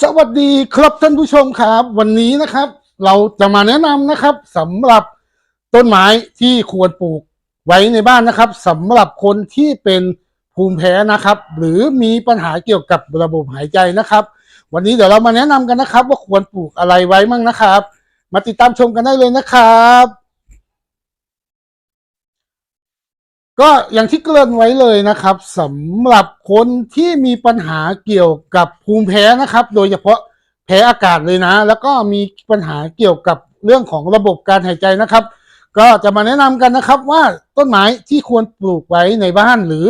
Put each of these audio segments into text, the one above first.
สวัสดีครับท่านผู้ชมครับ วันนี้นะครับ เราจะมาแนะนำนะครับสำหรับต้นไม้ที่ควรปลูกไว้ในบ้านนะครับสำหรับคนที่เป็นภูมิแพ้นะครับ หรือมีปัญหาเกี่ยวกับระบบหายใจนะครับ วันนี้เดี๋ยวเรามาแนะนำกันนะครับ ว่าควรปลูกอะไรไว้มั่งนะครับ มาติดตามชมกันได้เลยนะครับ ก็อย่างที่เกริ่นไว้เลยนะครับสำหรับคนที่มีปัญหาเกี่ยวกับภูมิแพ้นะครับ โดยเฉพาะแพ้อากาศเลยนะ แล้วก็มีปัญหาเกี่ยวกับเรื่องของระบบการหายใจนะครับ ก็จะมาแนะนำกันนะครับว่าต้นไม้ที่ควรปลูกไว้ในบ้านหรือ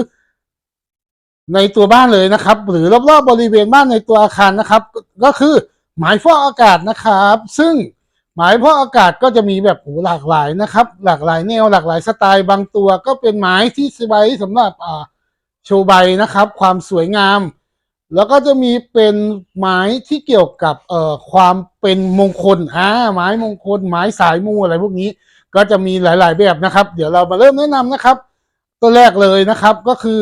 ในตัวบ้านเลยนะครับ หรือรอบๆบริเวณบ้านในตัวอาคารนะครับ ก็คือไม้ฟอกอากาศนะครับ ซึ่ง หมายเพราะอากาศก็จะมีแบบโหหลากหลายนะครับ หลากหลายแนวหลากหลายสไตล์บางตัวก็เป็นไม้ที่สบายสำหรับอ่าโชว์ใบนะครับ ความสวยงาม แล้วก็จะมีเป็นไม้ที่เกี่ยวกับเอ่อความเป็นมงคลอ่าไม้มงคลไม้สายมูอะไรพวกนี้ ก็จะมีหลาย ๆ แบบนะครับ เดี๋ยวเรามาเริ่มแนะนำนะครับ ตัวแรกเลยนะครับก็คือ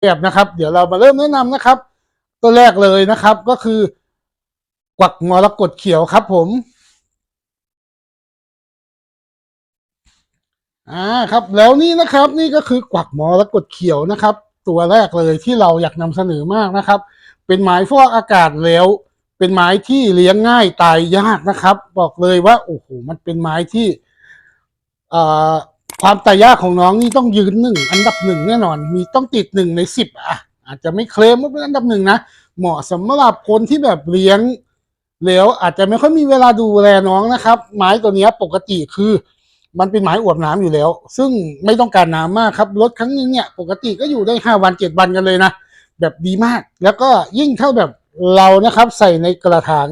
แบบนะครับ เดี๋ยวเรามาเริ่มแนะนำนะครับ ตัวแรกเลยนะครับ ก็คือกวักมรกตเขียวครับผมอ่าครับแล้วนี่นะครับนี่ก็คือกวักมรกตเขียวนะครับ ตัวแรกเลยที่เราอยากนำเสนอมากนะครับ เป็นไม้ฟอกอากาศแล้ว เป็นไม้ที่เลี้ยงง่ายตายยากนะครับ บอกเลยว่าโอ้โหมันเป็นไม้ที่อ่อความตายยากของน้องนี่ต้องยืนหนึ่งอันดับหนึ่งแน่นอน มีต้องติดหนึ่งในสิบอะ อาจจะไม่เคลมว่าเป็นอันดับหนึ่งนะ เหมาะสำหรับคนที่แบบเลี้ยงแล้วอาจจะไม่ค่อยมีเวลาดูแลน้องนะครับ ไม้ตัวนี้ปกติคือมันเป็นไม้อวบน้ำอยู่แล้ว ซึ่งไม่ต้องการน้ำมากครับรถครั้งนึงเนี่ย ปกติก็อยู่ได้ห้าวันเจ็ดวันกันเลยนะ แบบดีมาก แล้วก็ยิ่งเท่าแบบเรานะครับ ใส่ในกระถาง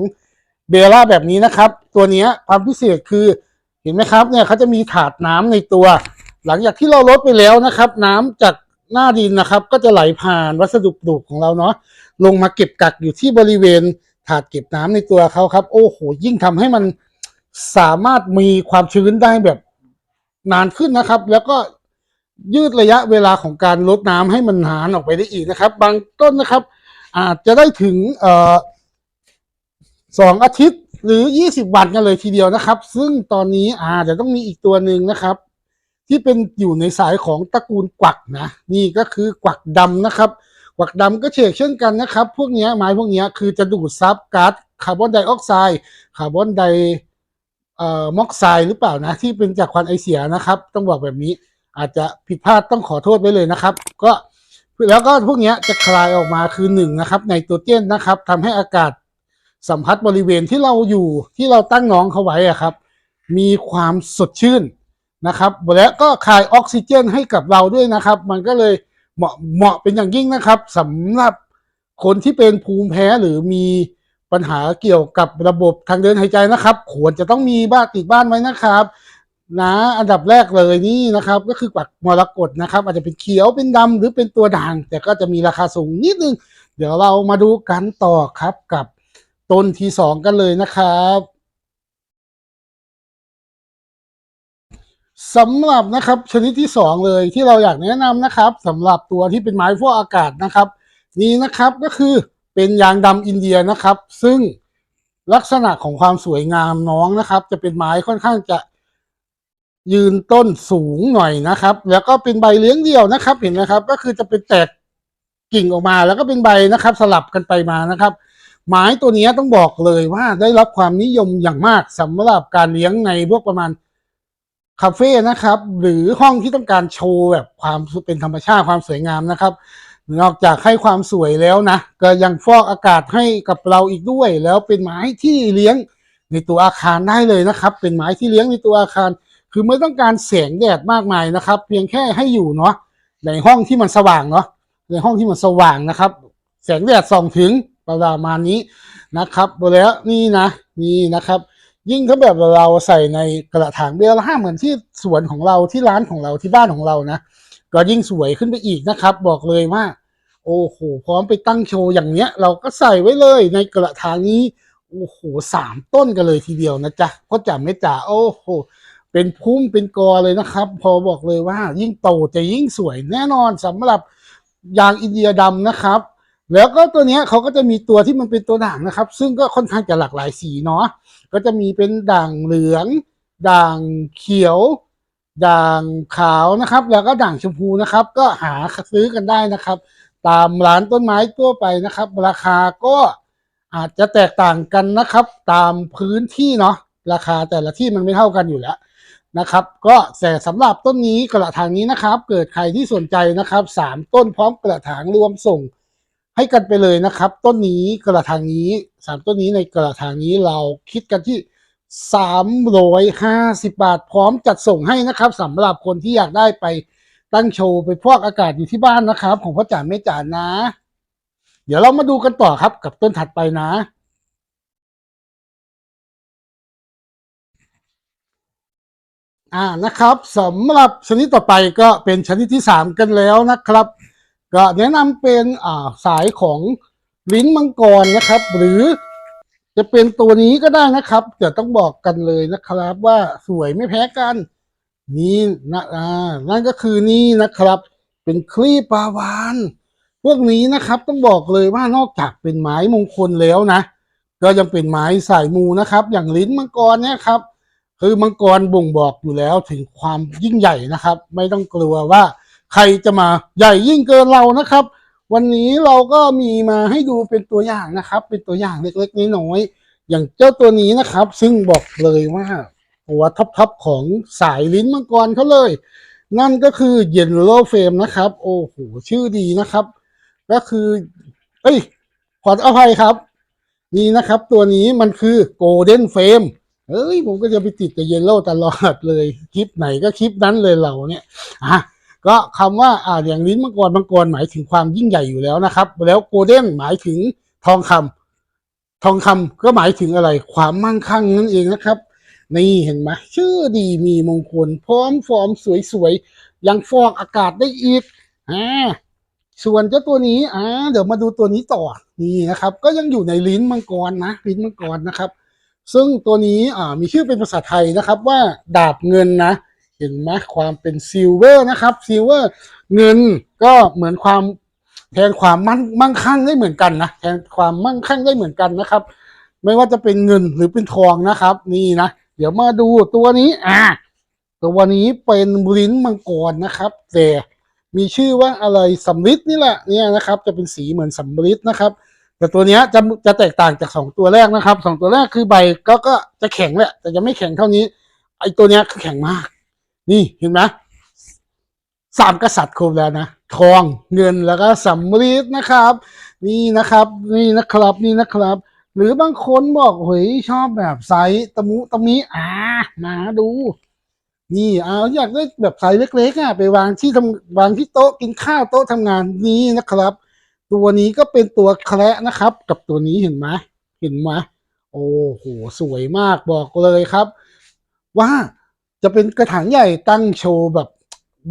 เบล่าแบบนี้นะครับ ตัวนี้ความพิเศษคือเห็นไหมครับเนี่ยเขาจะมีถาดน้ำในตัว หลังจากที่เราลดไปแล้วนะครับ น้ำจาก หน้าดินนะครับ ก็จะไหลผ่านวัสดุปลูกของเราเนาะลงมาเก็บกักอยู่ที่บริเวณถาดเก็บน้ำในตัวเขาครับ โอ้โห ยิ่งทำให้มันสามารถมีความชื้นได้แบบนานขึ้นนะครับ แล้วก็ยืดระยะเวลาของการลดน้ำให้มันนานออกไปได้อีกนะครับ บางต้นนะครับ อาจจะได้ถึงสองอาทิตย์หรือยี่สิบวันกันเลยทีเดียวนะครับ ซึ่งตอนนี้อาจจะต้องมีอีกตัวหนึ่งนะครับ ที่เป็นอยู่ในสายของตระกูลกวักนะนี่ก็คือกวักดำนะครับ กวักดำก็เฉกเช่นกันนะครับ พวกนี้ไม้พวกนี้คือจะดูดซับก๊าซคาร์บอนไดออกไซด์คาร์บอนไดเอ่อมอกไซด์หรือเปล่านะที่เป็นจากควันไอเสียนะครับ ต้องบอกแบบนี้อาจจะผิดพลาดต้องขอโทษไว้เลยนะครับ ก็แล้วก็พวกนี้จะคลายออกมาคือหนึ่งนะครับในตัวเจนนะครับทำให้อากาศสัมผัสบริเวณที่เราอยู่ที่เราตั้งน้องเขาไว้อะครับ มีความสดชื่น นะครับและก็คายออกซิเจนให้กับเราด้วยนะครับ มันก็เลยเหมาะเหมาะเป็นอย่างยิ่งนะครับสำหรับคนที่เป็นภูมิแพ้หรือมีปัญหาเกี่ยวกับระบบทางเดินหายใจนะครับ ควรจะต้องมีบ้านติดบ้านไว้นะครับนะอันดับแรกเลยนี่นะครับ ก็คือกวักมรกตนะครับ อาจจะเป็นเขียวเป็นดำหรือเป็นตัวด่าง แต่ก็จะมีราคาสูงนิดนึง เดี๋ยวเรามาดูกันต่อครับกับต้นที่สองกันเลยนะครับ สำหรับนะครับชนิดที่สองเลยที่เราอยากแนะนำนะครับสำหรับตัวที่เป็นไม้ฟอกอากาศนะครับ นี่นะครับก็คือเป็นยางดำอินเดียนะครับ ซึ่งลักษณะของความสวยงามน้องนะครับ จะเป็นไม้ค่อนข้างจะยืนต้นสูงหน่อยนะครับ แล้วก็เป็นใบเลี้ยงเดี่ยวนะครับ เห็นไหมครับ ก็คือจะเป็นแตกกิ่งออกมา แล้วก็เป็นใบนะครับ สลับกันไปมานะครับ ไม้ตัวนี้ต้องบอกเลยว่าได้รับความนิยมอย่างมากสำหรับการเลี้ยงในพวกประมาณ คาเฟ่นะครับ หรือห้องที่ต้องการโชว์แบบความเป็นธรรมชาติความสวยงามนะครับ นอกจากให้ความสวยแล้วนะ ก็ยังฟอกอากาศให้กับเราอีกด้วย แล้วเป็นไม้ที่เลี้ยงในตัวอาคารได้เลยนะครับ เป็นไม้ที่เลี้ยงในตัวอาคาร คือไม่ต้องการแสงแดดมากมายนะครับ เพียงแค่ให้อยู่เนาะในห้องที่มันสว่างเนาะในห้องที่มันสว่างนะครับ แสงแดดส่องถึงประมาณนี้นะครับแล้วนี่นะนี่นะครับ ยิ่งถ้าแบบเราใส่ในกระถางเบลละห้าเหมือนที่สวนของเราที่ร้านของเราที่บ้านของเรานะก็ยิ่งสวยขึ้นไปอีกนะครับ บอกเลยว่า โอ้โหพร้อมไปตั้งโชว์อย่างเนี้ย เราก็ใส่ไว้เลยในกระถางนี้โอ้โหสามต้นกันเลยทีเดียวนะจ๊ะก็จะไม่จ๋าโอ้โหเป็นพุ่มเป็นกอเลยนะครับ พอบอกเลยว่ายิ่งโตจะยิ่งสวยแน่นอนสำหรับยางอินเดียดำนะครับ แล้วก็ตัวเนี้ยเขาก็จะมีตัวที่มันเป็นตัวด่างนะครับ ซึ่งก็ค่อนข้างจะหลากหลายสีเนาะก็จะมีเป็นด่างเหลือง ด่างเขียว ด่างขาวนะครับ แล้วก็ด่างชมพูนะครับ ก็หาซื้อกันได้นะครับ ตามร้านต้นไม้ทั่วไปนะครับ ราคาก็อาจจะแตกต่างกันนะครับ ตามพื้นที่เนาะราคาแต่ละที่มันไม่เท่ากันอยู่แล้วนะครับ ก็แต่สำหรับต้นนี้กระถางนี้นะครับ เกิดใครที่สนใจนะครับสามต้นพร้อมกระถางรวมส่ง ให้กันไปเลยนะครับ ต้นนี้กระถางนี้สามต้นนี้ในกระถางนี้เราคิดกันที่สามร้อยห้าสิบบาท พร้อมจัดส่งให้นะครับสำหรับคนที่อยากได้ไปตั้งโชว์ไปพวกอากาศอยู่ที่บ้านนะครับ ของพ่อจ๋าแม่จ๋านะ เดี๋ยวเรามาดูกันต่อครับกับต้นถัดไปนะอ่านะครับสำหรับชนิดต่อไปก็เป็นชนิดที่สามกันแล้วนะครับ ก็แนะนำเป็นอ่าสายของลิ้นมังกรนะครับ หรือจะเป็นตัวนี้ก็ได้นะครับเดี๋ยวต้องบอกกันเลยนะครับ ว่าสวยไม่แพ้กันนี่นะอ่านั่นก็คือนี่นะครับ เป็นคลีปปาวานพวกนี้นะครับต้องบอกเลยว่านอกจากเป็นไม้มงคลแล้วนะก็ยังเป็นไม้สายมูนะครับ อย่างลิ้นมังกรเนี่ยครับ คือมังกรบ่งบอกอยู่แล้วถึงความยิ่งใหญ่นะครับ ไม่ต้องกลัวว่า ใครจะมาใหญ่ยิ่งเกินเรานะครับ วันนี้เราก็มีมาให้ดูเป็นตัวอย่างนะครับ เป็นตัวอย่างเล็กๆน้อยๆอย่างเจ้าตัวนี้นะครับ ซึ่งบอกเลยว่าตัวท็อปๆของสายลิ้นมังกรเขาเลย นั่นก็คือเยนโลเฟมนะครับ โอ้โหชื่อดีนะครับ ก็คือ เอ้ยขออภัยครับ นี่นะครับ ตัวนี้มันคือโกลเด้นเฟมเอ้ยผมก็จะไปติดกับเยลโล่ตลอดเลย คลิปไหนก็คลิปนั้นเลยเราเนี่ยอะ ก็คำว่าอ่าอย่างลิ้นมังกรมังกรหมายถึงความยิ่งใหญ่อยู่แล้วนะครับ แล้วโกลเด้นหมายถึงทองคำทองคำก็หมายถึงอะไร ความมั่งคั่งนั่นเองนะครับ นี่เห็นไหมชื่อดีมีมงคล พร้อมฟอร์มสวยๆยังฟอกอากาศได้อีกอ่าส่วนเจ้าตัวนี้อ่าเดี๋ยวมาดูตัวนี้ต่อนี่นะครับ ก็ยังอยู่ในลิ้นมังกรนะลิ้นมังกรนะครับ ซึ่งตัวนี้อ่ามีชื่อเป็นภาษาไทยนะครับว่าดาบเงินนะ เห็นไหมความเป็นซิลเวอร์นะครับซิลเวอร์เงินก็เหมือนความแทนความมั่งมั่งคั่งได้เหมือนกันนะแทนความมั่งคั่งได้เหมือนกันนะครับ ไม่ว่าจะเป็นเงินหรือเป็นทองนะครับ นี่นะเดี๋ยวมาดูตัวนี้อ่าตัวนี้เป็นลิ้นมังกรนะครับแต่มีชื่อว่าอะไรสำลิดนี่แหละเนี่ยนะครับ จะเป็นสีเหมือนสำลิดนะครับ แต่ตัวนี้จะจะแตกต่างจากสองตัวแรกนะครับสองตัวแรกคือใบก็ก็จะแข็งแหละแต่จะไม่แข็งเท่านี้ไอตัวนี้คือแข็งมาก นี่เห็นไหมสามกษัตริย์ครบแล้วนะ ทองเงินแล้วก็สำลีนะครับ นี่นะครับ นี่นะครับนี่นะครับ หรือบางคนบอกเฮ้ยชอบแบบไซส์ตะมุตะมิอ่ามาดู นี่เอาอยากได้แบบไซส์เล็กๆอะไปวางที่ทำวางที่โต๊ะกินข้าวโต๊ะทำงานนี้นะครับ ตัวนี้ก็เป็นตัวแคระนะครับ กับตัวนี้เห็นไหมเห็นไหมโอ้โหสวยมากบอกเลยครับ ว่า จะเป็นกระถางใหญ่ตั้งโชว์แบบ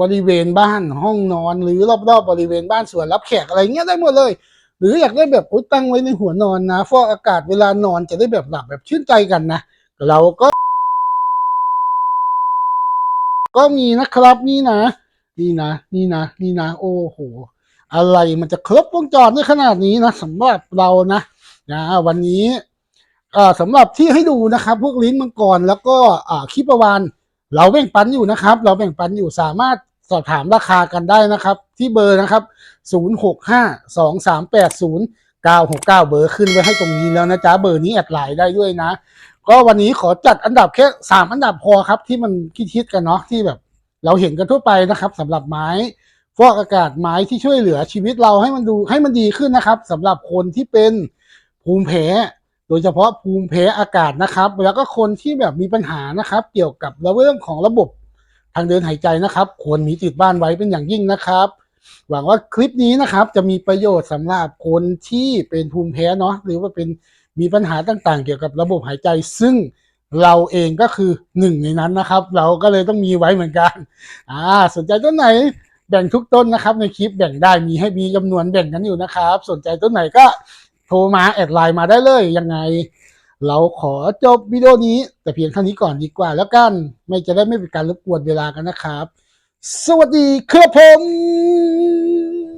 บริเวณบ้านห้องนอน หรือรอบๆบริเวณบ้านสวนรับแขกอะไรเงี้ยได้หมดเลย หรืออยากได้แบบตั้งไว้ในหัวนอนนะฟอกอากาศเวลานอนจะได้แบบหลับแบบชื่นใจกันนะเราก็ ก็มีนะครับนี่นะ นี่นะ นี่นะ นี่นะ โอ้โห อะไรมันจะครบวงจรได้ขนาดนี้นะสำหรับเรานะนะวันนี้อ่าสำหรับที่ให้ดูนะครับ พวกลิ้นมังกรแล้วก็อ่าคิปวาน เราแบ่งปันอยู่นะครับ เราแบ่งปันอยู่สามารถสอบถามราคากันได้นะครับ ที่เบอร์นะครับ 0 6 5 2 3 8 0 9 6 9 เบอร์ขึ้นไว้ให้ตรงนี้แล้วนะจ๊ะเบอร์นี้แอดไลน์ได้ด้วยนะ ก็วันนี้ขอจัดอันดับแค่สามอันดับพอครับที่มันคิดๆกันเนาะที่แบบ เราเห็นกันทั่วไปนะครับสำหรับไม้ฟอกอากาศไม้ที่ช่วยเหลือชีวิตเราให้มันดูให้มันดีขึ้นนะครับสำหรับคนที่เป็นภูมิแพ้ โดยเฉพาะภูมิแพ้อากาศนะครับ แล้วก็คนที่แบบมีปัญหานะครับ เกี่ยวกับเรื่องของระบบทางเดินหายใจนะครับ ควรมีติดบ้านไว้เป็นอย่างยิ่งนะครับ หวังว่าคลิปนี้นะครับ จะมีประโยชน์สำหรับคนที่เป็นภูมิแพ้เนาะหรือว่าเป็นมีปัญหาต่างๆ เกี่ยวกับระบบหายใจ ซึ่งเราเองก็คือหนึ่งในนั้นนะครับ เราก็เลยต้องมีไว้เหมือนกันอ่าสนใจต้นไหนแบ่งทุกต้นนะครับ ในคลิปแบ่งได้มีให้มีจำนวนแบ่งกันอยู่นะครับ สนใจต้นไหนก็ โทรมาแอดไลน์มาได้เลยยังไง เราขอจบวิดีโอนี้ แต่เพียงเท่านี้ก่อนดีกว่าแล้วกัน ไม่จะได้ไม่เป็นการรบกวนเวลากันนะครับ สวัสดีครับผม